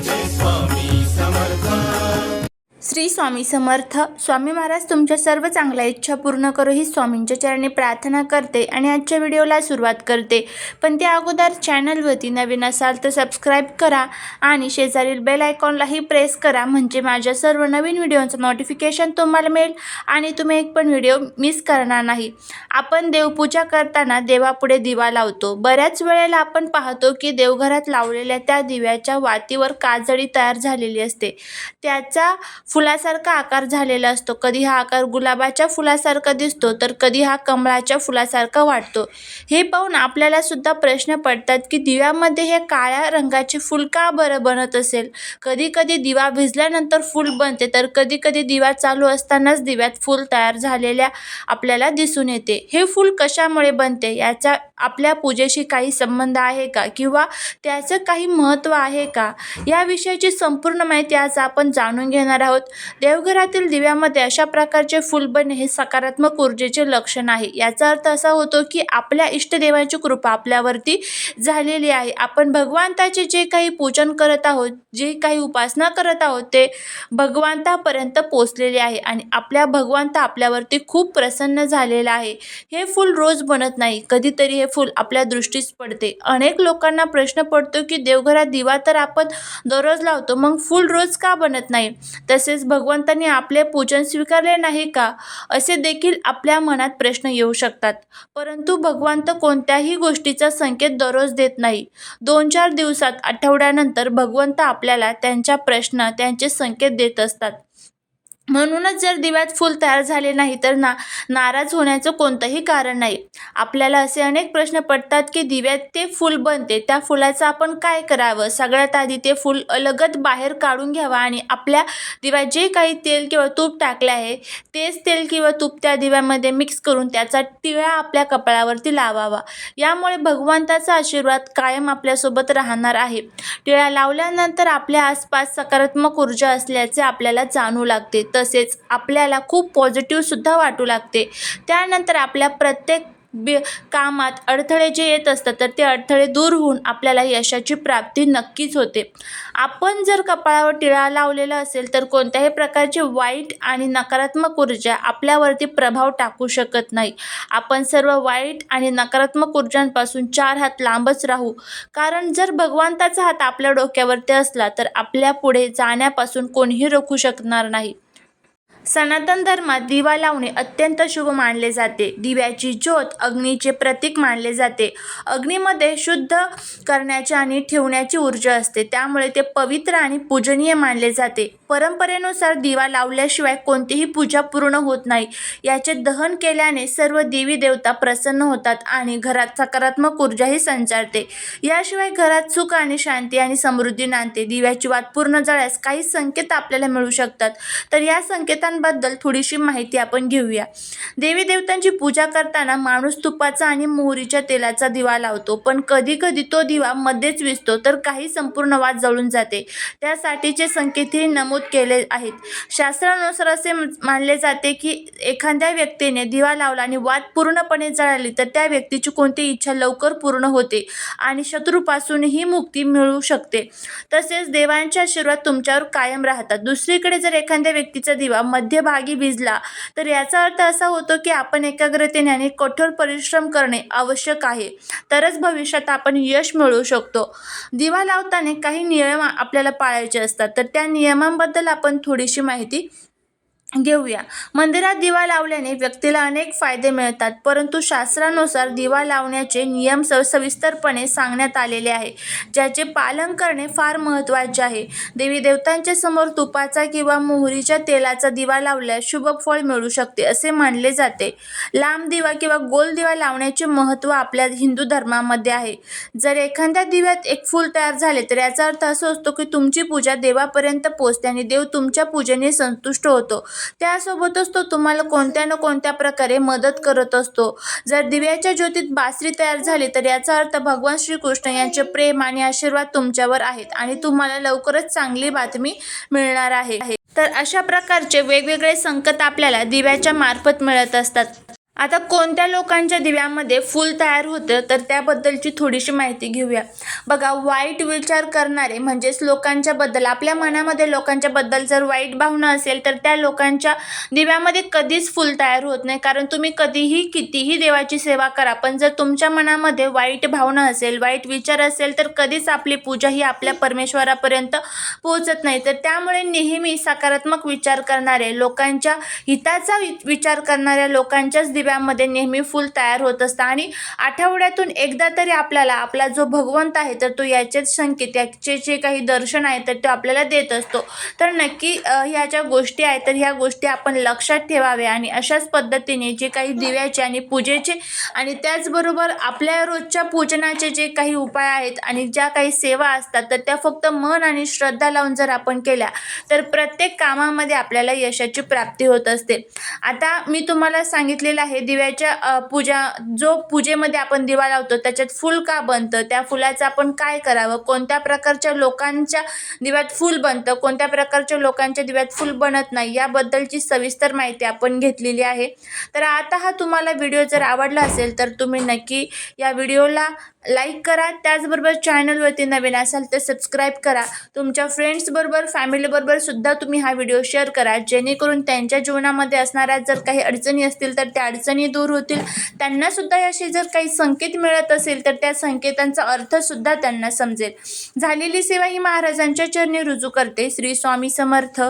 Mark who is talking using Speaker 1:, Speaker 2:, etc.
Speaker 1: this one. Shri Swami Samarth. Swami Maharaj तुमच्या सर्व चांगल्या इच्छा पूर्ण करू ही स्वामींच्या चरणी प्रार्थना करते आणि आजच्या व्हिडिओला सुरुवात करते. पण त्या अगोदर चॅनलवरती नवीन असाल तर सबस्क्राईब करा आणि शेजारील बेल आयकॉनलाही प्रेस करा. म्हणजे माझ्या सर्व नवीन व्हिडिओचं नोटिफिकेशन तुम्हाला मिळेल आणि तुम्ही एक पण व्हिडिओ मिस करणार नाही. आपण देवपूजा करताना देवापुढे दिवा लावतो. बऱ्याच वेळेला आपण पाहतो की देवघरात लावलेल्या त्या दिव्याच्या वातीवर काजळी तयार झालेली असते. त्याचा फुलासारखा आकार झालेला असतो. कधी हा आकार गुलाबाच्या फुलासारखा दिसतो तर कधी हा कमळाच्या फुलासारखा वाटतो. हे पाहून आपल्याला सुद्धा प्रश्न पडतात की दिव्यामध्ये हे काळ्या रंगाचे फूल का बरं बनत असेल? कधी कधी दिवा भिजल्यानंतर फूल बनते तर कधी कधी दिवा चालू असतानाच दिव्यात फूल तयार झालेल्या आपल्याला दिसून येते. हे फूल कशामुळे बनते? याचा आपल्या पूजेशी काही संबंध आहे का? किंवा त्याचं काही महत्त्व आहे का? या विषयाची संपूर्ण माहिती आज आपण जाणून घेणार आहोत. देवघरातील दिव्यामध्ये अशा प्रकारचे फूल बनणे हे सकारात्मक ऊर्जेचे लक्षण आहे. याचा अर्थ असा होतो की आपल्या इष्टदेवाची कृपा आपल्यावरती झालेली आहे. आपण भगवंताचे जे काही पूजन करत आहोत जे काही उपासना करत आहोत ते भगवंतापर्यंत पोचलेले आहे आणि आपल्या भगवंत आपल्यावरती खूप प्रसन्न झालेला आहे. हे फूल रोज बनत नाही. कधीतरी हे फूल आपल्या दृष्टीस पडते. अनेक लोकांना प्रश्न पडतो की देवघरात दिवा तर आपण दररोज लावतो मग फूल रोज का बनत नाही? तसेच भगवंतांनी आपले पूजन स्वीकारले नाही का? असे देखील आपल्या मनात प्रश्न येऊ शकतात. परंतु भगवंत कोणत्याही गोष्टीचा संकेत दररोज देत नाही. दोन चार दिवसात आठवड्यानंतर भगवंत आपल्याला त्यांच्या प्रश्न त्यांचे संकेत देत असतात. म्हणूनच जर दिव्यात फूल तयार झाले नाही तर ना नाराज होण्याचं कोणतंही कारण नाही. आपल्याला असे अनेक प्रश्न पडतात की दिव्यात ते फूल बनते त्या फुलाचं आपण काय करावं? सगळ्यात आधी ते फूल अलगद बाहेर काढून घ्यावा आणि आपल्या दिव्यात जे काही तेल किंवा तूप टाकले आहे तेच तेल किंवा तूप त्या दिव्यामध्ये मिक्स करून त्याचा टिळा आपल्या कपाळावरती लावावा. यामुळे भगवंताचा आशीर्वाद कायम आपल्यासोबत राहणार आहे. टिळा लावल्यानंतर आपल्या आसपास सकारात्मक ऊर्जा असल्याचे आपल्याला जाणू लागते. तसेच आपल्याला खूप पॉझिटिव्हसुद्धा वाटू लागते. त्यानंतर आपल्या प्रत्येक बी कामात अडथळे जे येत असतात तर ते अडथळे दूर होऊन आपल्याला यशाची प्राप्ती नक्कीच होते. आपण जर कपाळावर टिळा लावलेला असेल तर कोणत्याही प्रकारची वाईट आणि नकारात्मक ऊर्जा आपल्यावरती प्रभाव टाकू शकत नाही. आपण सर्व वाईट आणि नकारात्मक ऊर्जांपासून चार हात लांबच राहू. कारण जर भगवंताचा हात आपल्या डोक्यावरती असला तर आपल्या पुढे जाण्यापासून कोणीही रोखू शकणार नाही. सनातन धर्मात दिवा लावणे अत्यंत शुभ मानले जाते. दिव्याची ज्योत अग्नीचे प्रतीक मानले जाते. अग्नीमध्ये शुद्ध करण्याची आणि ठेवण्याची ऊर्जा असते. त्यामुळे ते पवित्र आणि पूजनीय मानले जाते. परंपरेनुसार दिवा लावल्याशिवाय कोणतीही पूजा पूर्ण होत नाही. याचे दहन केल्याने सर्व देवी देवता प्रसन्न होतात आणि घरात सकारात्मक ऊर्जाही संचारते. याशिवाय घरात सुख आणि शांती आणि समृद्धी नांदते. दिव्याची वात पूर्ण जळ्यास काही संकेत आपल्याला मिळू शकतात. तर या देवतांबद्दल थोडीशी माहिती आपण घेऊया. देवी देवतांची पूजा करताना माणूस तुपाचा आणि मोहरीच्या तेलाचा दिवा लावतो. पण कधी कधी तो दिवा मध्येच विजतो तर काही संपूर्ण वाद जळून जाते. त्यासाठीचे संकेतही नमूद केले आहेत. शास्त्रानुसार असे मानले जाते की एखाद्या व्यक्तीने दिवा लावला आणि वाद पूर्णपणे जळाली तर त्या व्यक्तीची कोणती इच्छा लवकर पूर्ण होते आणि शत्रूपासूनही मुक्ती मिळू शकते. तसेच देवांचे आशीर्वाद तुमच्यावर कायम राहतात. दुसरीकडे जर एखाद्या व्यक्तीचा दिवा मध्यभागी भिजला. तर याचा अर्थ असा होतो की आपण एकाग्रतेने आणि कठोर परिश्रम करणे आवश्यक आहे. तरच भविष्यात आपण यश मिळवू शकतो. दिवा लावताना काही नियम आपल्याला पाळायचे असतात. तर त्या नियमांबद्दल आपण थोडीशी माहिती घेऊया. मंदिरात दिवा लावल्याने व्यक्तीला अनेक फायदे मिळतात परंतु शास्त्रानुसार दिवा लावण्याचे नियम स सविस्तरपणे सांगण्यात आलेले आहे ज्याचे पालन करणे फार महत्त्वाचे आहे. देवी देवतांच्या समोर तुपाचा किंवा मोहरीच्या तेलाचा दिवा लावल्यास शुभ फळ मिळू शकते असे मानले जाते. लांब दिवा किंवा गोल दिवा लावण्याचे महत्त्व आपल्या हिंदू धर्मामध्ये आहे. जर एखाद्या दिव्यात एक फूल तयार झाले तर याचा अर्थ असा असतो की तुमची पूजा देवापर्यंत पोचते आणि देव तुमच्या पूजेने संतुष्ट होतो. त्यासोबतच तो तुम्हाला कोणत्या ना कोणत्या प्रकारे मदत करत असतो. जर दिव्याच्या ज्योतीत बासरी तयार झाली तर याचा अर्थ भगवान श्रीकृष्ण यांचे प्रेम आणि आशीर्वाद तुमच्यावर आहेत आणि तुम्हाला लवकरच चांगली बातमी मिळणार आहे. तर अशा प्रकारचे वेगवेगळे संकट आपल्याला दिव्याच्या मार्फत मिळत असतात. आता कोणत्या लोकांच्या दिव्यामध्ये फूल तयार होतं तर त्याबद्दलची थोडीशी माहिती घेऊया. बघा वाईट विचार करणारे म्हणजेच लोकांच्याबद्दल आपल्या मनामध्ये लोकांच्याबद्दल जर वाईट भावना असेल तर त्या लोकांच्या दिव्यामध्ये कधीच फूल तयार होत नाही. कारण तुम्ही कधीही कितीही देवाची सेवा करा पण जर तुमच्या मनामध्ये वाईट भावना असेल वाईट विचार असेल तर कधीच आपली पूजा ही आपल्या परमेश्वरापर्यंत पोहोचत नाही. तर त्यामुळे नेहमी सकारात्मक विचार करणारे लोकांच्या हिताचा वि- विचार करणाऱ्या लोकांच्याच दिव्यामध्ये नेहमी फूल तयार होत असतं. आणि आठवड्यातून एकदा तरी आपल्याला आपला जो भगवंत आहे तर तो याचेच संकेत याचे जे काही दर्शन आहे तर तो आपल्याला देत असतो. तर नक्की ह्या ज्या गोष्टी आहेत तर ह्या गोष्टी आपण लक्षात ठेवाव्या आणि अशाच पद्धतीने जे काही दिव्याचे आणि पूजेचे आणि त्याचबरोबर आपल्या रोजच्या पूजनाचे जे काही उपाय आहेत आणि ज्या काही सेवा असतात तर त्या फक्त मन आणि श्रद्धा लावून जर आपण केल्या तर प्रत्येक कामामध्ये आपल्याला यशाची प्राप्ती होत असते. आता मी तुम्हाला सांगितलेलं आहे दिव्याच्या पूजा जो पूजेमध्ये आपण दिवा लावतो त्याच्यात फूल का बनतं? त्या फुलाचं आपण काय करावं? कोणत्या प्रकारच्या लोकांच्या दिव्यात फूल बनतं? कोणत्या प्रकारच्या लोकांच्या दिव्यात फूल बनत नाही? याबद्दलची सविस्तर माहिती आपण घेतलेली आहे. तर आता हा तुम्हाला व्हिडिओ जर आवडला असेल तर तुम्ही नक्की या व्हिडिओला लाईक करा. त्याचबरोबर चॅनलवरती नवीन असाल तर सबस्क्राईब करा. तुमच्या फ्रेंड्सबरोबर फॅमिलीबरोबर सुद्धा तुम्ही हा व्हिडिओ शेअर करा. जेणेकरून त्यांच्या जीवनामध्ये असणाऱ्या जर काही अडचणी असतील तर त्या अडचणी दूर होतील. त्यांनासुद्धा असे जर काही संकेत मिळत असेल तर त्या संकेतांचा अर्थसुद्धा त्यांना समजेल. झालेली सेवा ही महाराजांच्या चरणी रुजू करते. श्री स्वामी समर्थ